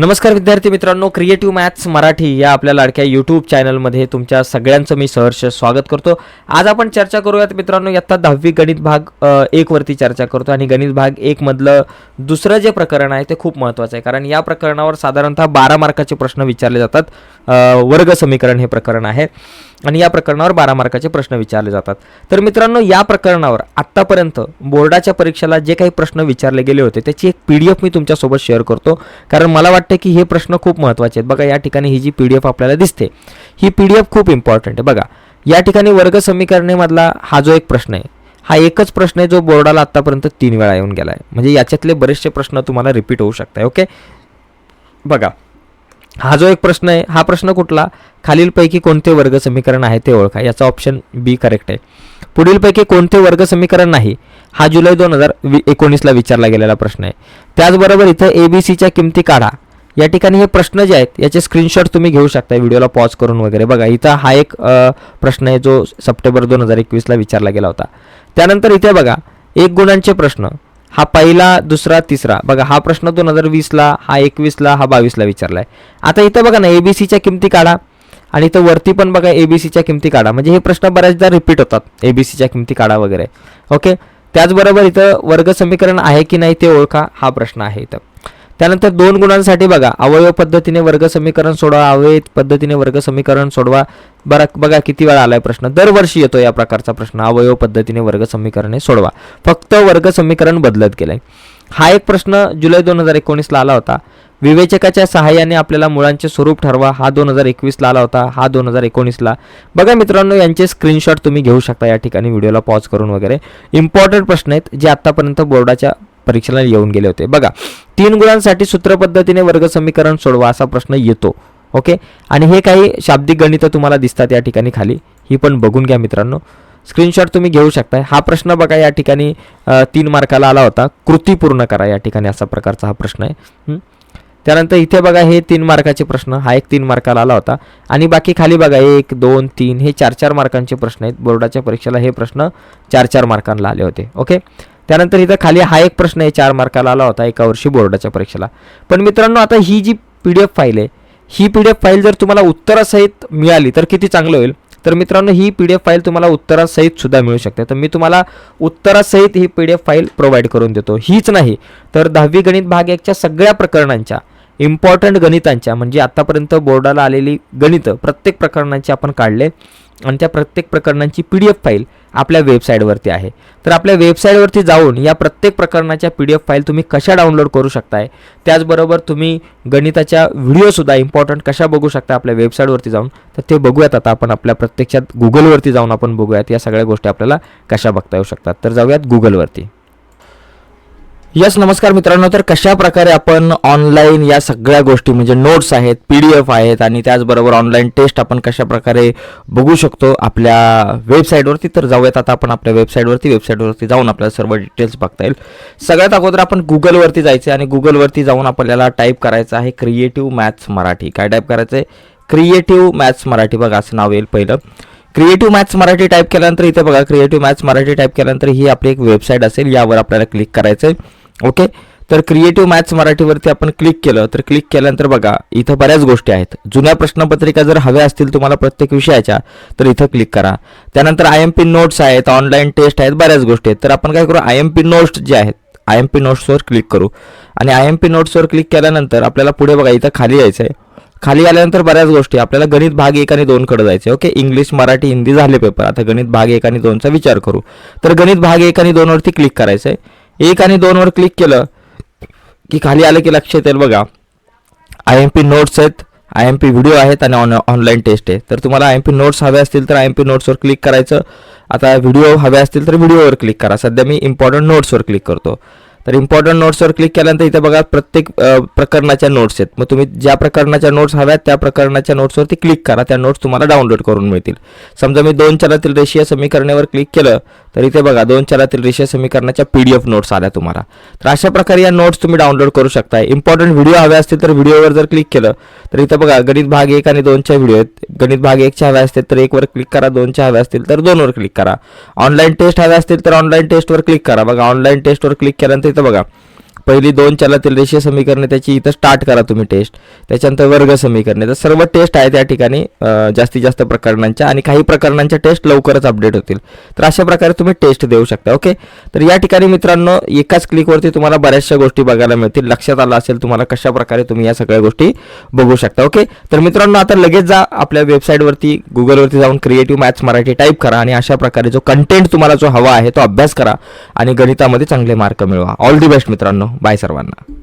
नमस्कार विद्यार्थी मित्रांनो क्रिएटिव्ह मॅथ्स मराठी या आपल्या लाडक्या यूट्यूब चॅनलमध्ये तुमच्या सगळ्यांचं मी सहर्ष स्वागत करतो. आज आपण चर्चा करूयात मित्रांनो इयत्ता दहावी गणित भाग एकवरती चर्चा करतो आणि गणित भाग एकमधलं दुसरं जे प्रकरण आहे ते खूप महत्त्वाचं आहे. कारण या प्रकरणावर साधारणतः बारा मार्काचे प्रश्न विचारले जातात. वर्ग समीकरण हे प्रकरण आहे आणि या प्रकरणावर बारा मार्काचे प्रश्न विचारले जातात. तर मित्रांनो या प्रकरणावर आत्तापर्यंत बोर्डाच्या परीक्षेला जे काही प्रश्न विचारले गेले होते त्याची एक पी डी एफ मी तुमच्यासोबत शेअर करतो. कारण मला वाटतं की हे प्रश्न खूप महत्त्वाचे आहेत. बघा या ठिकाणी ही जी पी डी एफ आपल्याला दिसते ही पी डी एफ खूप इम्पॉर्टंट आहे. बघा या ठिकाणी वर्ग समीकरणेमधला हा जो एक प्रश्न आहे हा एकच प्रश्न आहे जो बोर्डाला आत्तापर्यंत तीन वेळा येऊन गेला आहे म्हणजे याच्यातले बरेचसे प्रश्न तुम्हाला रिपीट होऊ शकतात ओके बघा हा जो एक प्रश्न आहे हा प्रश्न कुठला? खालीलपैकी कोणते वर्ग समीकरण आहे ते ओळखा. याचा ऑप्शन बी करेक्ट आहे. पुढीलपैकी कोणते वर्ग समीकरण नाही हा जुलै दोन हजार वी एकोणीसला विचारला गेलेला प्रश्न आहे. त्याचबरोबर इथं ए बी सीच्या किमती काढा. या ठिकाणी हे प्रश्न जे आहेत याचे स्क्रीनशॉट तुम्ही घेऊ शकता व्हिडिओला पॉज करून वगैरे. बघा इथं हा एक प्रश्न आहे जो सप्टेंबर दोन हजार एकवीसला विचारला गेला होता. त्यानंतर इथे बघा एक गुणांचे प्रश्न हा पहिला दुसरा तिसरा. बघा हा प्रश्न दोन हजार वीसला हा एकवीसला हा बावीसला विचारला आहे आता इथं बघा ना एबीसीच्या किमती काढा. आणि इथं वरती पण बघा एबीसीच्या किमती काढा. म्हणजे हे प्रश्न बऱ्याचदा रिपीट होतात एबीसीच्या किमती काढा वगैरे. ओके? त्याचबरोबर इथं वर्ग समीकरण आहे की नाही ते ओळखा हा प्रश्न आहे इथं. त्यानंतर दोन गुणांसाठी बघा अवयव पद्धतीने वर्ग समीकरण सोडवा अवयव पद्धतीने वर्ग समीकरण सोडवा. बरा बघा किती वेळा आलाय प्रश्न. दरवर्षी येतो या प्रकारचा प्रश्न. अवयव पद्धतीने वर्ग समीकरणे सोडवा. फक्त वर्ग समीकरण बदलत गेलंय. हा एक प्रश्न जुलै दोन हजार एकोणीसला आला होता. विवेचकाच्या सहाय्याने आपल्याला मुळांचे स्वरूप ठरवा. हा दोन हजार एकवीसला आला होता. हा दोन हजार एकोणीसला. बघा मित्रांनो यांचे स्क्रीनशॉट तुम्ही घेऊ शकता या ठिकाणी. व्हिडिओला पॉज करून वगैरे. इम्पॉर्टंट प्रश्न आहेत जे आतापर्यंत बोर्डाच्या परीक्षेला येऊन गेले होते. बघा तीन गुणांसाठी सूत्रपद्धतीने वर्ग समीकरण सोडवा असा प्रश्न येतो. ओके? आणि हे काही शाब्दिक गणितं तुम्हाला दिसतात या ठिकाणी खाली. ही पण बघून घ्या मित्रांनो. स्क्रीनशॉट तुम्ही घेऊ शकताय. हा प्रश्न बघा या ठिकाणी तीन मार्काला आला होता. कृती पूर्ण करा या ठिकाणी असा प्रकारचा हा प्रश्न आहे. त्यानंतर इथे बघा हे तीन मार्काचे प्रश्न. हा एक तीन मार्काला आला होता. आणि बाकी खाली बघा एक दोन तीन हे चार चार मार्कांचे प्रश्न आहेत. बोर्डाच्या परीक्षेला हे प्रश्न चार चार मार्कांना आले होते. ओके? त्यानंतर इथं खाली हा एक प्रश्न आहे चार मार्काला आला होता एका वर्षी बोर्डाच्या परीक्षेला. पण मित्रांनो आता ही जी पी डी एफ फाईल आहे ही पी डी एफ फाईल जर तुम्हाला उत्तरासहित मिळाली तर किती चांगलं होईल? तर मित्रांनो ही पी डी एफ फाईल तुम्हाला उत्तरासहित सुद्धा मिळू शकते. तर मी तुम्हाला उत्तरासहित ही P D F file provide करून देतो. हीच नाही तर दहावी गणित भाग एकच्या सगळ्या प्रकरणांच्या इम्पॉर्टंट गणितांच्या म्हणजे आतापर्यंत बोर्डाला आलेली गणितं प्रत्येक प्रकरणांची आपण काढले. आणि त्या प्रत्येक प्रकरणांची पी डी एफ फाईल आपल्या वेबसाईटवरती आहे. तर आपल्या वेबसाईटवरती जाऊन या प्रत्येक प्रकरणाच्या पी डी एफ फाईल तुम्ही कशा डाउनलोड करू शकताय त्याचबरोबर तुम्ही गणिताच्या व्हिडिओसुद्धा इम्पॉर्टंट कशा बघू शकता आपल्या वेबसाईटवरती जाऊन तर ते बघूयात आता आपण आपल्या प्रत्यक्षात गुगलवरती जाऊन आपण बघूयात या सगळ्या गोष्टी आपल्याला कशा बघता येऊ शकतात. तर जाऊयात गुगलवरती यस नमस्कार मित्रांनो. तर कशा प्रकारे आपण ऑनलाईन या सगळ्या गोष्टी म्हणजे नोट्स आहेत पी डी एफ आहेत आणि त्याचबरोबर ऑनलाईन टेस्ट आपण कशा प्रकारे बघू शकतो आपल्या वेबसाईटवरती तर जाऊयात आता आपण आपल्या वेबसाईटवरती वेबसाईटवरती जाऊन आपल्याला सर्व डिटेल्स बघता येईल. सगळ्यात अगोदर आपण गुगलवरती जायचं आणि गुगलवरती जाऊन आपल्याला टाईप करायचं आहे क्रिएटिव्ह मॅथ्स मराठी काय टाईप करायचं आहे? क्रिएटिव्ह मॅथ्स मराठी बघा असं नाव येईल पहिलं. क्रिएटिव्ह मॅथ्स मराठी टाईप केल्यानंतर इथे बघा क्रिएटिव्ह मॅथ्स मराठी टाईप केल्यानंतर ही आपली एक वेबसाईट असेल यावर आपल्याला क्लिक करायचं आहे ओके? तर क्रिएटिव्ह मॅथ्स मराठीवरती आपण क्लिक केलं तर क्लिक केल्यानंतर बघा इथं बऱ्याच गोष्टी आहेत. जुन्या प्रश्नपत्रिका जर हव्या असतील तुम्हाला प्रत्येक विषयाच्या तर इथं क्लिक करा. त्यानंतर आय एम पी नोट्स आहेत ऑनलाईन टेस्ट आहेत बऱ्याच गोष्टी आहेत. तर आपण काय करू आय एम पी नोट्स जे आहेत आय एम पी नोट्सवर क्लिक करू. आणि आय एम पी नोट्सवर क्लिक केल्यानंतर आपल्याला पुढे बघा इथं खाली यायचं आहे. खाली आल्यानंतर बऱ्याच गोष्टी आपल्याला गणित भाग एक आणि दोनकडे जायचे ओके? इंग्लिश मराठी हिंदी झाले पेपर आता गणित भाग एक आणि दोनचा विचार करू. तर गणित भाग एक आणि दोनवरती क्लिक करायचं आहे एक आणि दोनवर क्लिक केलं की खाली आलं की लक्षात येईल बघा. आय एम पी नोट्स आहेत. आय एम पी व्हिडिओ आहेत आणि ऑन ऑनलाईन टेस्ट आहे. तर तुम्हाला आय एम पी नोट्स हवे असतील तर आय एम पी नोट्सवर क्लिक करायचं. आता व्हिडिओ हवे असतील तर व्हिडिओवर क्लिक करा. सध्या मी इम्पॉर्टंट नोट्सवर क्लिक करतो. तर इम्पॉर्टंट नोट्सवर क्लिक केल्यानंतर इथे बघा प्रत्येक प्रकरणाच्या नोट्स आहेत. मग तुम्ही ज्या प्रकरणाच्या नोट्स हव्यात त्या प्रकरणाच्या नोट्सवरती क्लिक करा. त्या नोट्स तुम्हाला डाउनलोड करून मिळतील. समजा मी दोन चलातील रेषीय समीकरणावर क्लिक केलं तर इथे बघा दोन चलातील रेषीय समीकरणाच्या पी डी एफ नोट्स आल्या तुम्हाला. तर अशा प्रकारे या नोट्स तुम्ही डाउनलोड करू शकता. इम्पॉर्टंट व्हिडिओ हवे असतील तर व्हिडिओवर जर क्लिक केलं तर इथं बघा गणित भाग एक आणि दोनच्या व्हिडिओ आहेत. गणित भाग एकच्या हव्या असतील तर एकवर क्लिक करा दोनच्या हव्या असतील तर दोनवर क्लिक करा. ऑनलाईन टेस्ट हव्या असतील तर ऑनलाईन टेस्टवर क्लिक करा. बघा ऑनलाईन टेस्टवर क्लिक केल्यानंतर इथं बघा पहिली दोन चलातील रेषीय समीकरणे त्याची इथं स्टार्ट करा तुम्ही टेस्ट त्याच्यानंतर वर्ग समीकरणे. तर सर्व टेस्ट आहे त्या ठिकाणी जास्तीत जास्त प्रकरणांच्या आणि काही प्रकरणांच्या टेस्ट लवकरच अपडेट होतील. तर अशा प्रकारे तुम्ही टेस्ट देऊ शकता ओके तर या ठिकाणी मित्रांनो एकाच क्लिकवरती तुम्हाला बऱ्याचशा गोष्टी बघायला मिळतील. लक्षात आलं असेल तुम्हाला कशा प्रकारे तुम्ही या सगळ्या गोष्टी बघू शकता ओके तर मित्रांनो आता लगेच जा आपल्या वेबसाईटवरती गुगलवरती जाऊन क्रिएटिव्ह मॅथ्स मराठी टाईप करा आणि अशा प्रकारे जो कंटेंट तुम्हाला जो हवा आहे तो अभ्यास करा आणि गणितामध्ये चांगले मार्क मिळवा. ऑल दी बेस्ट मित्रांनो. बाय सर्वांना.